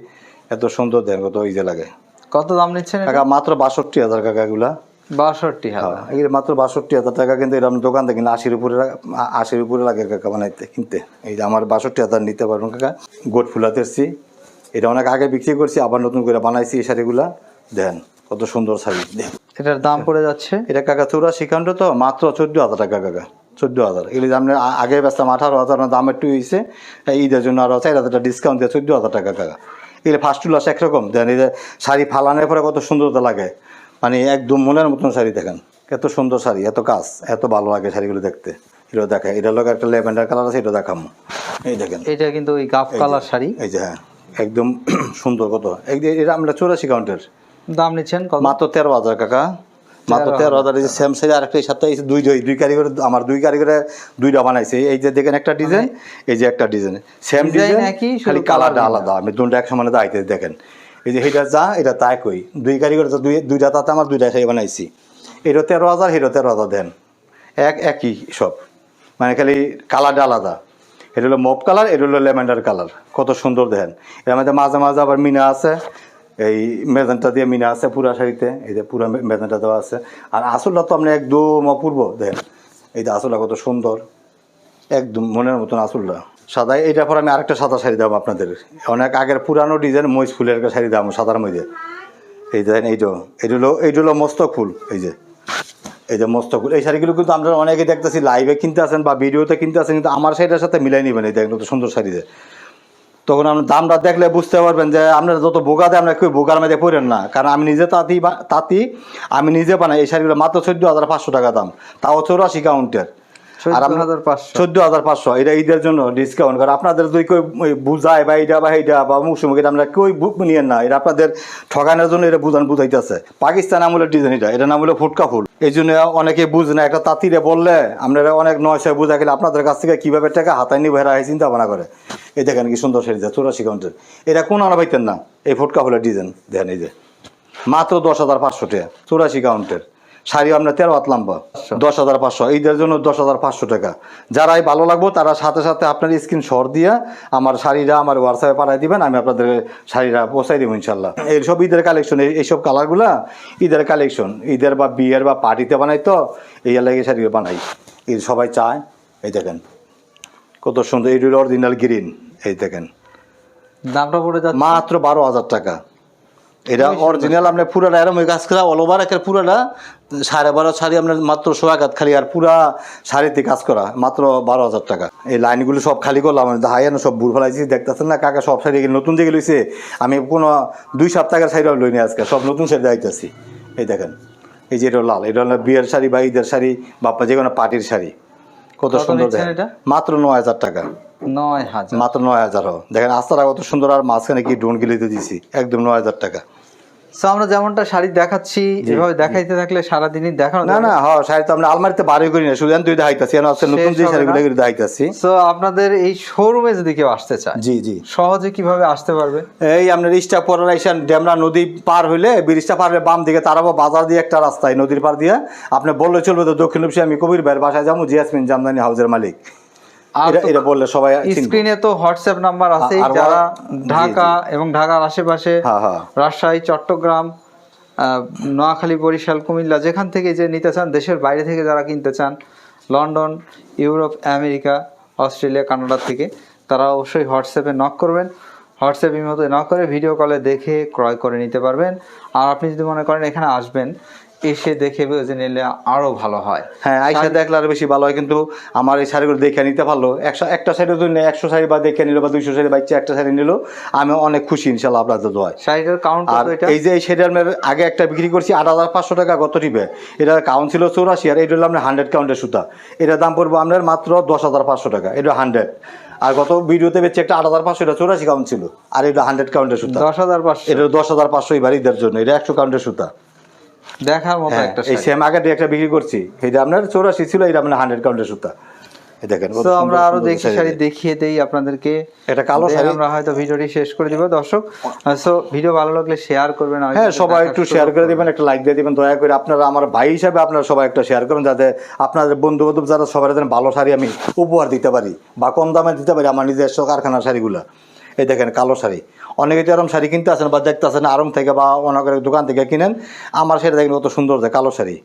এত সুন্দর দেন কত ওই লাগে। কত দাম নিচ্ছেন কাকা মাত্র বাষট্টি হাজার কাকা এগুলা। বাষট্টি হাজার। হ্যাঁ, মাত্র বাষট্টি হাজার টাকা কিন্তু এরকম দোকান থেকে আশির উপরে আশির উপরে লাগে কাকা বানাইতে কিনতে। এই যে আমার বাষট্টি হাজার নিতে পারবেন কাকা। গোট ফুলাতে এসছি। এটা অনেক আগে বিক্রি করছি আবার নতুন করে বানাইছি এই শাড়িগুলা। দেন কত সুন্দর শাড়ি দেন এটার দাম পড়ে যাচ্ছে। এটা কাকা চৌরাশি কাউন্ট তো? মাত্র চোদ্দ হাজার টাকা কাকা চোদ্দ হাজার। এগুলি যে আমরা আ- আগে বেচতাম আঠারো হাজার না দাম একটু হয়েছে ঈদের জন্য আরও চার হাজার টাকা ডিসকাউন্ট দিয়ে চোদ্দ হাজার টাকা কাকা। এগুলি ফার্স্ট টুলাস একরকম। দেন এই যে শাড়ি ফালানোর পরে কত সুন্দরতা লাগে। মানে একদম মনের মতন শাড়ি দেখেন। এত সুন্দর শাড়ি এত কাজ এত ভালো লাগে শাড়িগুলো দেখতে। এগুলো দেখে এটার লোক একটা ল্যাভেন্ডার কালার আছে এটা দেখাম। এই দেখেন। এটা কিন্তু ওই গাফ কালার শাড়ি। এই যে হ্যাঁ। একদম সুন্দর কত। এটা আমরা চৌরাশি কাউন্টের দাম নিচ্ছেন কত? মাত্র তেরো হাজার কাকা। মাত্র তেরো হাজার এই সেম সাইজ আরেকটা এই সাথে দুই দুই দুই কারিগর আমার দুই কারিগরে দুইটা বানাইছে। এই যে দেখেন একটা ডিজাইন এই যে একটা ডিজাইন। সেম ডিজাইন একই, খালি কালারটা আলাদা। আমি দুটো এক সমানে দাইতে দেখেন। এই যে এটা যা এটা তাই কই। দুই কারিগর তো দুই দুইটা তাতে আমার দুইটা সেই বানাইছি। এটা তেরো হাজার এটা তেরো হাজার দেন। এক একই সব। মানে খালি কালারটা আলাদা। এটা হলো মপ কালার এটা হলো লেমেন্ডার কালার কত সুন্দর দেখেন। এর মধ্যে মাঝে মাঝে আবার মিনা আছে। এই মেজানটা দিয়ে মিনা আছে পুরা শাড়িতে এই যে পুরা মেজানটা দেওয়া আছে। আর আসলটা তো আপনি একদম অপূর্ব, দেখেন। এই যে আসলটা কত সুন্দর। একদম মনের মতন আসলটা সাদা এইটার পর আমি আরেকটা সাদা শাড়ি দাম আপনাদের। অনেক আগের পুরানো ডিজাইন মহিষ ফুলের একটা শাড়ি দাম সাদার মধ্যে। এই দেখেন, এইটা। এইটা হলো এইটা হলো মস্তক ফুল, এই যে। এই যে মস্তক ফুল। এই শাড়িগুলো কিন্তু আমরা অনেকে দেখতেছি লাইভে কিনতে আসেন বা ভিডিওতে কিনতে আসেন, কিন্তু আমার শাড়িটার সাথে মিলাই নিবেন। এই দেখেন, কত সুন্দর শাড়িতে তখন আপনার দামটা দেখলে বুঝতে পারবেন যে আপনারা যত বোকা দেয় আপনার কেউ বোকার মধ্যে পড়েন না। কারণ আমি নিজে তাঁতি তাঁতি, আমি নিজে বানাই এই শাড়িগুলো মাত্র চোদ্দ হাজার পাঁচশো টাকা দাম। তাও চৌরাশি কাউন্টের আর পাঁচশো। চোদ্দ হাজার পাঁচশো এটা ঈদের জন্য ডিসকাউন্ট কারণ আপনাদের দুই কেউ বুঝায় বা এইটা বা এইটা বা মুখসুমুখ এটা আমরা কেউ বুক নিয়েন না এটা আপনাদের ঠকানোর জন্য এটা বুঝান বুঝাইতেছে। পাকিস্তান আমলের ডিজাইন এটা এটা নাম হলো ফুটকা ফুল। এই জন্য অনেকে বুঝে না একটা তাঁতিরে বললে আপনারা অনেক নয়শয় বুঝা গেলে আপনাদের কাছ থেকে কীভাবে টাকা হাতায় নিয়ে বেড়া চিন্তা ভাবনা করে। এই দেখেন কি সুন্দর শাড়ি চৌরাশি কাউন্টের এটা কোন আনা পাইতেন না এই ফুটকা ফুলের ডিজাইন দেখেন এই যে। মাত্র দশ হাজার পাঁচশো টাকা চৌরাশি কাউন্টের শাড়ি আপনার তেরো হাত লম্বা দশ হাজার পাঁচশো। ঈদের জন্য দশ হাজার পাঁচশো টাকা। যারাই ভালো লাগবো তারা সাথে সাথে আপনার স্ক্রিন শট দিয়ে আমার শাড়িটা আমার হোয়াটসঅ্যাপে পাঠিয়ে দিবেন আমি আপনাদের শাড়িটা পৌঁছাই দেবো ইনশাল্লাহ এইসব ঈদের কালেকশন এইসব কালারগুলা ঈদের কালেকশন ঈদের বা বিয়ের বা পার্টিতে বানাই তো এই লাগে শাড়ি বানাই। ঈদ সবাই চায় এই দেখেন। কত সুন্দর এই অরিজিনাল গ্রিন এই দেখেন। দামটা পড়ে যাচ্ছে। মাত্র বারো হাজার টাকা। এটা অরিজিনাল আপনার পুরাটা এরম ওই কাজ করা অল ওভার একের পুরাটা সাড়ে বারো শাড়ি আপনার মাত্র সোয়াঘাত খালি আর পুরা শাড়িতে কাজ করা মাত্র বারো হাজার টাকা। এই লাইনগুলো সব খালি করলাম আমি হাই না সব বুড় ফেলাইছি দেখতেছেন না কাকা সব শাড়ি নতুন দিকে লইছে? আমি কোনো দুই সপ্তাহের শাড়ি লইনি আজকে সব নতুন শাড়ি দাইতেছি এই দেখেন এই যে এটা লাল এটা হলো বিয়ের শাড়ি বা ঈদের শাড়ি বা যে কোনো পার্টির শাড়ি। কত সুন্দর? মাত্র নয় হাজার টাকা। নয় হাজার। মাত্র নয় হাজার। দেখেন আস্তারা কত সুন্দর আর মাঝখানে কি ডোন গিলিতে দিছি একদম নয় হাজার টাকা। তো আমরা যেমনটা শাড়ি দেখাচ্ছি এভাবে দেখাইতে থাকলে সারাদিনই দেখানো না না হ্যাঁ শাড়ি তো আমরা আলমারিতে বাড়ি করি না শুধু তুই দেখাইতাছি এখন আছে নতুন যে শাড়িগুলো এগুলো দেখাইতাছি। তো আপনাদের এই শোরুমে যদি কেউ আসতে চায় জি জি। সহজে কীভাবে আসতে পারবে? এই আপনার রিস্টা পরে আইসান ডেমরা নদী পার হইলে ব্রিজটা পার হলে বাম দিকে তারাবো বাজার দিয়ে একটা রাস্তায় নদীর পার দিয়ে। আপনি বললে চলবে তো দক্ষিণ আমি কবির ভাইয়ের বাসায় যাব জিয়াসমিন জামদানি হাউসের মালিক। আর এটা বললে সবাই স্ক্রিনে তো হোয়াটসঅ্যাপ নাম্বার আছে যারা ঢাকা এবং ঢাকার আশেপাশে। রাজশাহী চট্টগ্রাম নোয়াখালী বরিশাল কুমিল্লা যেখান থেকে যে নিতে চান দেশের বাইরে থেকে যারা কিনতে চান London Europe America Australia Canada থেকে তারা অবশ্যই হোয়াটসঅ্যাপে নক করবেন। হোয়াটসঅ্যাপ মতো নক করে ভিডিও কলে দেখে ক্রয় করে নিতে পারবেন। আর আপনি যদি মনে করেন এখানে আসবেন এসে দেখে বুঝে নিলে আরও ভালো হয়। হ্যাঁ আইসা দেখলে আরও বেশি ভালো হয় কিন্তু আমার এই শাড়িগুলো দেখে নিতে পারল। একশো একটা শাড়ি যদি একশো শাড়ি বা দেখে নিল বা দুইশো শাড়ি বাচ্চা একটা শাড়ি নিল আমি অনেক খুশি ইনশাল্লাহ আপনাদের দোয়ায়। শাড়িটার কাউন্ট আর এটা? এই যে এই সেটার আগে একটা বিক্রি করছি আট হাজার পাঁচশো টাকা গত টিপে এটার কাউন্ট ছিল চৌরাশি আর এটা হলো আপনার হান্ড্রেড কাউন্টের সুতা। এটার দাম পড়ব আপনার মাত্র দশ হাজার পাঁচশো টাকা এটা হান্ড্রেড আর গত ভিডিওতে বেচছে একটা আট হাজার পাঁচশো এটা চৌরাশি কাউন্ট ছিল আর এটা হান্ড্রেড কাউন্টের সুতা। দশ হাজার পাঁচশো। এটা দশ হাজার পাঁচশো এবার ঈদের জন্য এটা একশো কাউন্টের সুতা। দেখার মতো হ্যাঁ একটা এই সেম আগে একটা বিক্রি করছি। এটা আপনার চৌরাশি ছিল এটা আপনার হান্ড্রেড কাউন্টের সুতা। দেখেন তো আমরা আরও দেখি শাড়ি শাড়ি দেখিয়ে দেই আপনাদেরকে। এটা কালো শাড়ি। আমরা হয়তো ভিডিওটি শেষ করে দিব দর্শক। সো ভিডিও ভালো লাগলে শেয়ার করবেন হ্যাঁ সবাই একটু শেয়ার করে দিবেন একটা লাইক দিয়ে দিবেন দয়া করে আপনারা আমার ভাই হিসাবে আপনারা সবাই একটা শেয়ার করবেন যাতে আপনাদের বন্ধু বান্ধব যারা সবার যেন ভালো শাড়ি আমি উপহার দিতে পারি বা কম দামে দিতে পারি আমার নিজস্ব কারখানার শাড়িগুলো। এই দেখেন কালো শাড়ি। অনেকে তো এরম শাড়ি কিনতে আসেন বা দেখতে আসেন আরম থেকে বা অনেকের দোকান থেকে কিনেন আমার সেটা দেখেন কত সুন্দর যায় কালো শাড়ি।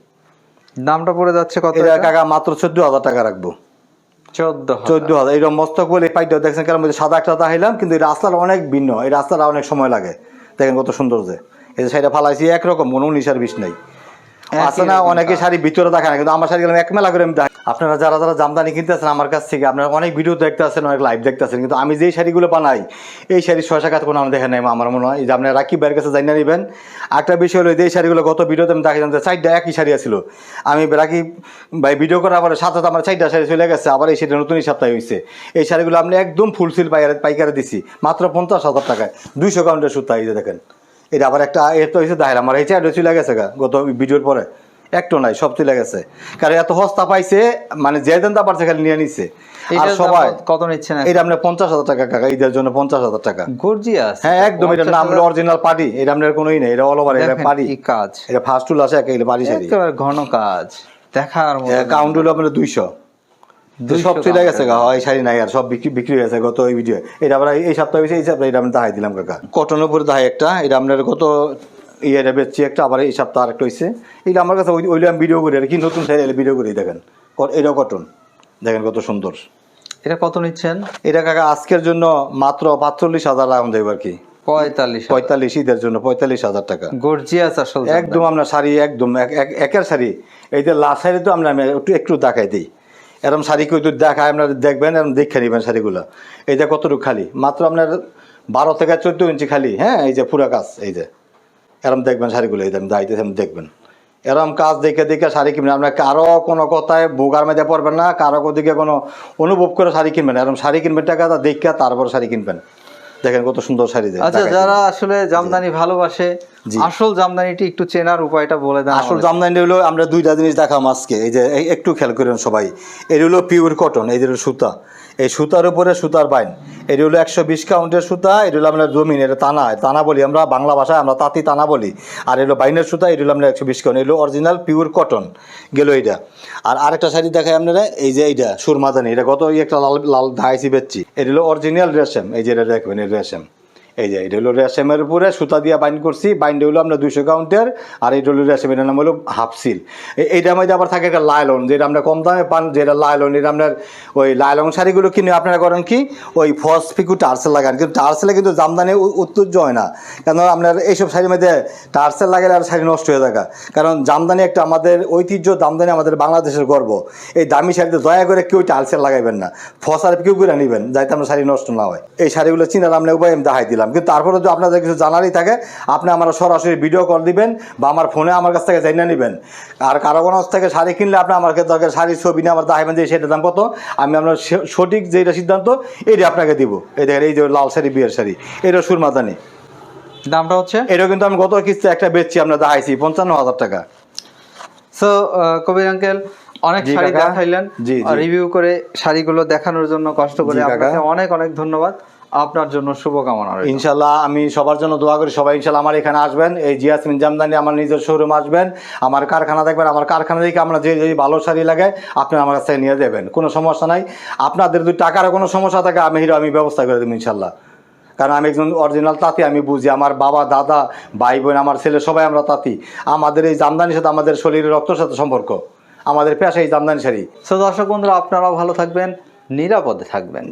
দামটা পড়ে যাচ্ছে কত টাকা? কাকা মাত্র চোদ্দ হাজার টাকা রাখব। চোদ্দ হাজার এইরকম মস্ত বলে পাই পাইটা দেখছেন কেন মধ্যে সাদা একটা হাইলাম কিন্তু এই রাস্তাটা অনেক ভিন্ন। এই রাস্তাটা অনেক সময় লাগে। দেখেন কত সুন্দর যে। এই যে শাড়িটা ফালাইছি একরকম কোনো উনিশ আর বিশ নাই। আছে না অনেকে শাড়ি ভিতরে দেখা না কিন্তু আমার শাড়ি এক মেলা করে আমি দেখাই। আপনারা যারা যারা জামদানি কিনতে আছেন আমার কাছ থেকে আপনারা অনেক ভিডিও দেখতে আছেন অনেক লাইভ দেখতে আছেন কিন্তু আমি যেই শাড়িগুলো বানাই এই শাড়ির ছয় কোনো আমি দেখে নাই আমার মনে হয়। যে আপনার রাকিব ভাইয়ের কাছে জানিয়ে নেবেন একটা বিষয় হলো এই শাড়িগুলো গত ভিডিওতে আমি দেখাইলাম যে চারটা একই শাড়ি ছিল আমি রাকিব ভাই ভিডিও করার পরে সাথে আমার চারটা শাড়ি চলে গেছে আবার এই শাড়ি নতুন সপ্তাহে হয়েছে এই শাড়িগুলো আপনি একদম ফুল সিল পাইকারে পাইকারে দিছি মাত্র পঞ্চাশ হাজার টাকায়। দুইশো কাউন্টের সুতা এই দেখেন। এটা আবার একটা এ তো হয়েছে দেখাইলাম আমার এই চারটা চলে গেছে গা গত ভিডিওর পরে। একটু নাই সব চলে গেছে। কারণ এত হস্তা পাইছে মানে যে দেন পারছে খালি নিয়ে নিচ্ছে আর সবাই কত- কত নিচ্ছেন এটা আপনার পঞ্চাশ হাজার টাকা কাকা ঈদের জন্য পঞ্চাশ হাজার টাকা। গর্জিয়াস হ্যাঁ একদম এটা নাম অরিজিনাল পার্টি এটা আপনার কোনোই নেই এটা অল ওভার এটা কাজ। এটা ফার্স্ট টুল আছে একেবারে শাড়ি। একেবারে ঘন কাজ। দেখার কাউন্ট হলো আপনার দুইশো। 200 সব চলে গেছে। গা হয় শাড়ি নাই আর সব বিক্রি বিক্রি হয়ে গেছে গত ওই ভিডিও এটা আমরা এই সপ্তাহে হয়েছে এই সপ্তাহে এটা আমি দেখাই দিলাম কাকা কটনের উপরে দেখাই একটা এটা আপনার গত ইয়েটা বেচছি একটা আবার এই সপ্তাহ আরেকটা হয়েছে এটা আমার কাছে ওই- ওইলে আমি ভিডিও করি আর কি নতুন শাড়ি এলে ভিডিও করি দেখেন। এটাও কটন। দেখেন কত সুন্দর। এটা কত নিচ্ছেন? এটা কাকা আজকের জন্য মাত্র পাঁচচল্লিশ হাজার রাখুন দেব আর কি। পঁয়তাল্লিশ পঁয়তাল্লিশ ঈদের জন্য পঁয়তাল্লিশ হাজার টাকা। গর্জিয়াস আসল একদম আপনার শাড়ি একদম এক- এক- একের শাড়ি। এই যে লাস্ট শাড়ি তো আমরা একটু একটু দেখাই দিই। এরকম শাড়ি কিন্তু দেখা, আপনারা দেখবেন এরকম দেখে নেবেন শাড়িগুলো। এই যে কতটুকু খালি? মাত্র আপনার বারো থেকে চোদ্দ ইঞ্চি খালি হ্যাঁ? এই যে পুরা কাজ, এই যে। এরম দেখবেন শাড়িগুলো, এই যে আমি দায়িত্ব দেখবেন। এরম কাজ দেখে দেখে শাড়ি কিনবেন। আপনার কারও কোনো কথায় বোগার মেঝে পড়বেন না, কারও দিকে কোনো অনুভব করে শাড়ি কিনবেন। এরম শাড়ি কিনবেন টাকা দেখে তারপর শাড়ি কিনবেন। দেখেন কত সুন্দর শাড়ি দেয় আচ্ছা যারা আসলে জামদানি ভালোবাসে আসল জামদানিটি একটু চেনার উপায়টা বলে দেন আসল জামদানিটা জামদানি হলো আমরা দুইটা জিনিস দেখাম আজকে। এই যে একটু খেয়াল করেন সবাই। এর হলো পিওর কটন এই যে সুতা। এই সুতার উপরে সুতার বাইন। এটি হলো একশো বিশ কাউন্টের সুতা, এটি হলো আমরা জমিন, এটা তানা। তানা বলি আমরা, বাংলা ভাষায় আমরা তাঁতি তানা বলি। আর এলো বাইনের সুতা, এটি হলো আমরা একশো বিশ কাউন্ট। এগুলো অরিজিনাল পিওর কটন গেল এটা আর আরেকটা শাড়ি দেখাই আপনারা, এই যে এইটা সুরমাদানি এটা গত একটা লাল লাল ধাইছি বেচছি। এটি হলো অরিজিনাল রেশম। এই যে এটা দেখবেন, এই রেশম। এই যে, এটা হলো রেশমের উপরে সুতা দিয়ে বাইন্ড করছি, বাইন্ড হলো আমরা দুইশো কাউন্টের আর এটা হলো রেশম এটার নাম হলো হাফ সিল এইটার মধ্যে আবার থাকে একটা লাইলন, যেটা আমরা কম দামে পান, যেটা লাইলন, এটা আপনার ওই লাইলন শাড়িগুলো কিনে আপনারা করেন কি, ওই ফস পিকু টার্সেল লাগান, কিন্তু টার্সেলে কিন্তু জামদানি উত্তর্য হয় না। কেন আপনার এইসব শাড়ির মধ্যে টার্সেল লাগালে আর শাড়ি নষ্ট হয়ে থাকা। কারণ জামদানি একটা আমাদের ঐতিহ্য জামদানি আমাদের বাংলাদেশের গর্ব। এই দামি শাড়িতে দয়া করে কেউ টার্সেল লাগাইবেন না ফস আর পিকু করে নেবেন, যাতে আপনার শাড়ি নষ্ট না হয়। এই শাড়িগুলো চিনার আমরা উপায় আমি দেখাই দিলাম। কিন্তু তারপরে যদি আপনাদের কিছু জানারই থাকে আপনি আমার সরাসরি ভিডিও কল দিবেন বা আমার ফোনে আমার কাছ থেকে জানিয়ে নেবেন। আর কারও কোনো থেকে শাড়ি কিনলে আপনি আমার দরকার শাড়ির ছবি নিয়ে আমার দেখাবেন যে সেটার দাম কত? আমি আপনার সঠিক যেটা সিদ্ধান্ত এইটা আপনাকে দিব। এই দেখেন এই যে লাল শাড়ি বিয়ের শাড়ি এটা সুরমাদানি। দামটা হচ্ছে? এটা কিন্তু আমি গত কিস্তি একটা বেচছি আমরা দেখাইছি পঞ্চান্ন হাজার টাকা। সো কবির আঙ্কেল অনেক শাড়ি দেখাইলেন। রিভিউ করে শাড়িগুলো দেখানোর জন্য কষ্ট করে আপনাকে অনেক অনেক ধন্যবাদ। আপনার জন্য শুভকামনা ইনশাল্লাহ আমি সবার জন্য দোয়া করি সবাই ইনশাল্লাহ আমার এখানে আসবেন। এই জিয়াসমিন জামদানি আমার নিজের শোরুম আসবেন আমার কারখানা দেখবেন আমার কারখানা থেকে আমরা যে যে ভালো শাড়ি লাগে আপনি আমার কাছ থেকে নিয়ে দেবেন কোনো সমস্যা নাই। আপনাদের যদি টাকার কোনো সমস্যা থাকে আমি হিরো আমি ব্যবস্থা করে দেবো ইনশাল্লাহ কারণ আমি একজন অরিজিনাল তাঁতি আমি বুঝি আমার বাবা দাদা ভাই বোন আমার ছেলে সবাই আমরা তাঁতি। আমাদের এই জামদানির সাথে আমাদের শরীরের রক্তের সাথে সম্পর্ক। আমাদের পেশা এই জামদানি শাড়ি। সো দর্শক বন্ধুরা আপনারাও ভালো থাকবেন নিরাপদে থাকবেন।